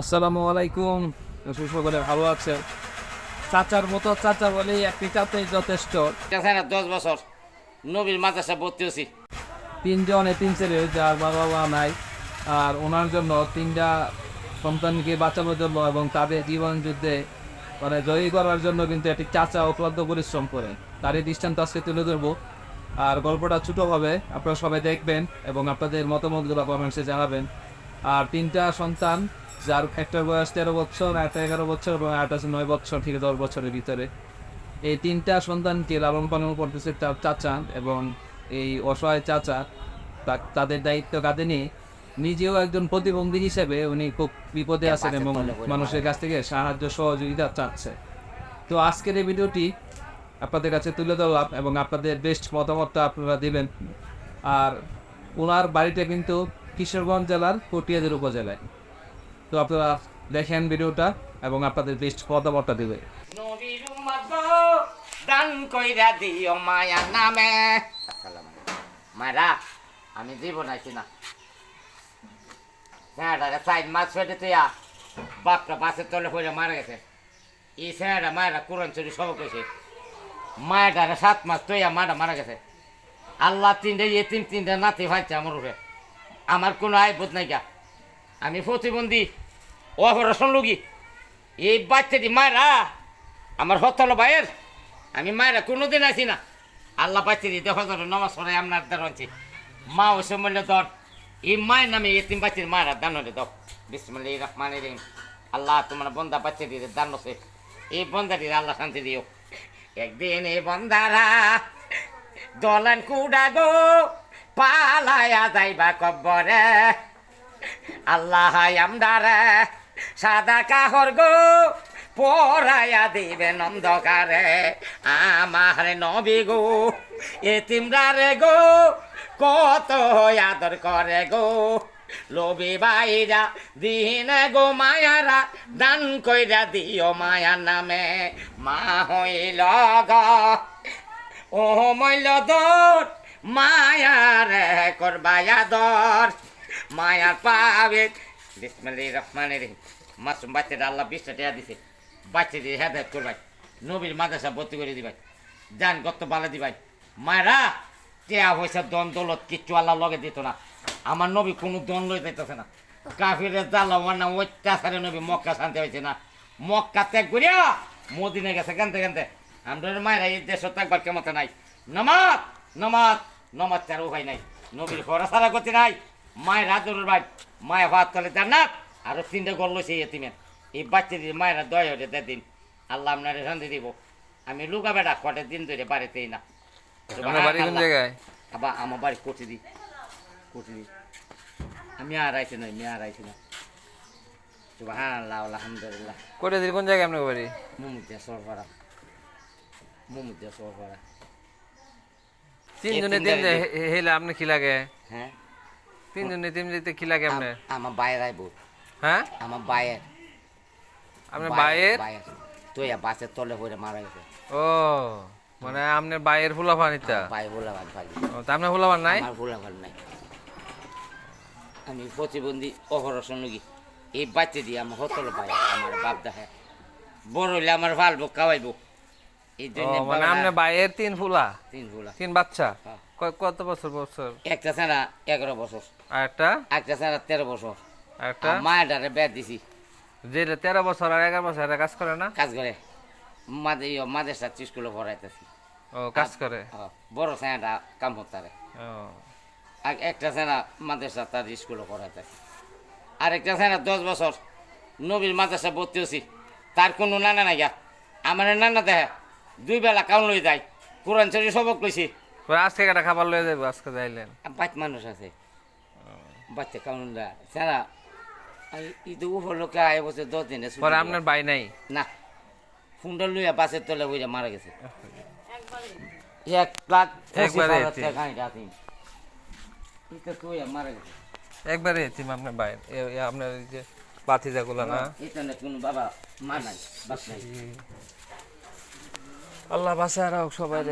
আসসালামু আলাইকুম। সকলে ভালো আছে। চাচার মতো চাচা বলে একটি চাচাই যথেষ্ট। দশ বছর নবীর মাদ্রাসা ভর্তি হয়েছি। তিনজন তিন ছেলে যার বাবা মা নাই। আর ওনার জন্য তিনটা সন্তানকে বাঁচানোর জন্য এবং তাদের জীবন যুদ্ধে মানে জয়ী করার জন্য কিন্তু একটি চাচা অক্লান্ত পরিশ্রম করে। তারই দৃষ্টান্ত আজকে তুলে ধরবো। আর গল্পটা ছোটো হবে আপনারা সবাই দেখবেন এবং আপনাদের মতামতগুলো কমেন্টসে জানাবেন। আর তিনটা সন্তান যার একটার বয়স তেরো বছর একটা এগারো বছর এবং একটা আছে নয় বছর থেকে দশ বছরের ভিতরে। এই তিনটা সন্তানকে লালন পালন করতেছে তার চাচা এবং এই অসহায় চাচা। তাদের দায়িত্ব কাঁধে নিয়ে নিজেও একজন প্রতিবন্ধী হিসেবে উনি খুব বিপদে আছেন এবং মানুষের কাছ থেকে সাহায্য সহযোগিতা চাচ্ছে। তো আজকের এই ভিডিওটি আপনাদের কাছে তুলে দেওয়া এবং আপনাদের বেস্ট মতামতটা আপনারা দিবেন। আর ওনার বাড়িটা কিন্তু কিশোরগঞ্জ জেলার পটিয়াদের উপজেলায়। তো আপনারা দেখেন ভিডিওটা এবং আপনাদের বেস্ট মতামতটা দিবে। দান কইরা দিও মায়া নামে। আমি দিব নাকি না। সাইড মাছ ফেটে তুইয়া বাপটা বাসের তলে পড়ে মারা গেছে। এই স্যাঁড়া মায়েরা কোরআন চুরি সব কইছে। মায়েরা সাত মাস তুইয়া মারা মারা গেছে। আল্লাহ তিনটে এতিম তিনটে নাতি ভাইছে আমার উপরে। আমার কোনো আয় বোধ নাই গা। আমি প্রতিবন্ধী অপারেশন লগি এই বাচ্চাটি মায়েরা, আমার হতল ভাইয়ের, আমি মায়েরা কোনোদিন আসি না। আল্লাহ বাচ্চাটি দেখো ধরো নমাজ পড়ে আপনার আনছি মা ওসে মূল্য ধর এই মায়ের নামে এতিম বাচ্চার মায়েরা দান হলে দাও। বিসমুল্লাহ রহমান রহিম। আল্লাহ তোমার বন্দা বাচ্চাটির দান হচ্ছে এই বন্দাটির আল্লাহ শান্তি দিও। একদিন এই বন্দারা দলান কুডা গো, পালায়া যাইবা কব্বরে। আল্লাহ আমদারে, সাদা কাহর গো পরাইয়া দিবে নন্দকারে আমার নবী গো এতিমরারে গো, কত আদর করে গো। লোবি বাইরা দিন গো মায়ারা, দান কইরা দিও মায়ার নামে। মা হইল গো, ও মইল দর মায়ার করবায়া দর মায়ার পাবে বিসমিল্লাহ রহমান রহিম। মাসুম বাচ্চাটা আল্লাহ বিশটা টাকা দিছে। বাচ্চা দিয়ে হেদায়ত করবাই। নবীর মাদ্রাসা ভর্তি করে দিবাই। যান গত বালা দিবাই। মায়েরা, টেয়া পয়সা দন দৌলত কিচ্ছু আল্লাহ লগে দিত না। আমার নবী কোনো দন লই দিতেছে না। কাফিরের জ্বালা আমার নাম অত্যাচারে নবী মক্কা শান্তি হয়েছে না। মক্কা ত্যাগ করিয়া মদিনে গেছে কেনতে কেনতে আমরা মায়েরা এই দেশ একবার কেমতে নাই। নমাজ নমাজ নমাজ চার উপায় নাই। নবীর ঘর সারা গতি নাই। মায়ের আদরের ভাই। মায়ের ভাত তলে জান্নাত আরও তিনটে গল লইছে এতিমের। এই বাচ্চাদের মায়েরা দয়া হয়ে দেয় দিন। আল্লাহ আপনারে শান্তি দিব। আমি লুকা বেড়া কটে দিন ধরে বাড়িতেই না। আবার আমার বাড়ি কোটি দি কোটি দি আমি আর আইছি না আমি আর আইছি না। সুবাহান আল্লাহ আলহামদুলিল্লাহ। কোটে দিল কোন জায়গায় আপনার বাড়ি? মুমুদ্দিয়া সরফরা মুমুদ্দিয়া সরফরা তিনজনে তিন তিন জায়গায়। হেলে আপনি কি লাগে? হ্যাঁ? তিনজনে তিন কি লাগে আপনার আম- আমার বাইর আইব। হ্যাঁ? আমার বাইয়ের আপনার বাইয়ের তুই বাসের তলে পড়ে মারা গেছে। ও মানে আপনার বাইয়ের ফুলা পানিটা বাই ভাই ভাই ও তা আপনার ফুলা পান নাই? আমার ভালো নাই। আমি প্রতিবন্ধী অপারেশন লগি। এই বাচ্চা দিয়ে আমার হতল পাই আমার বাপ দেখে। বড় হইলে আমার ভালবো খাওয়াইবো। এই জন্য মানে তিন ফুলা? তিন ভুলা তিন বাচ্চা? হ্যাঁ। কত বছর বছর একটা ছাড়া এগারো বছর। আর একটা? একটা ছাড়া তেরো বছর। আর একটা? আর মায়ের ডারে বেদ দিছি। যে তেরো বছর আর এগারো বছর কাজ করে না? কাজ করে। মাদে মাদের সাথে স্কুলে পড়াইতেছি। ও কাজ করে? হ্যাঁ, বড় কাম হতারে আর একটা মাদ্রাসা তার স্কুলে পড়াইতেছি। আর একটা দশ বছর নবীর মাদ্রাসা ভর্তি হয়েছি। তার কোনো নানা নাই গা। আমার নানা দেখে দুই বেলা কাউন লই যায় কোরআন শরীফ সবক লইছি আজকে একটা খাবার লয়ে যাব আজকে যাইলেন। বাচ্চা মানুষ আছে। বাচ্চা কাউন ছাড়া ঈদ উপলক্ষে আয় বছর দশ দিনে পরে। আপনার বাই নাই? না। ফোনটা লইয়া বাসের তলে বইয়া মারা গেছে। এক লাখ একবারে মারা গেছে। একবারে এতিম আপনার এ আপনার এই যে বাতিজাগুলো না? এটা না কোনো বাবা মা নাই বাস নাই। আল্লাহ বাসায় রাখ সবাই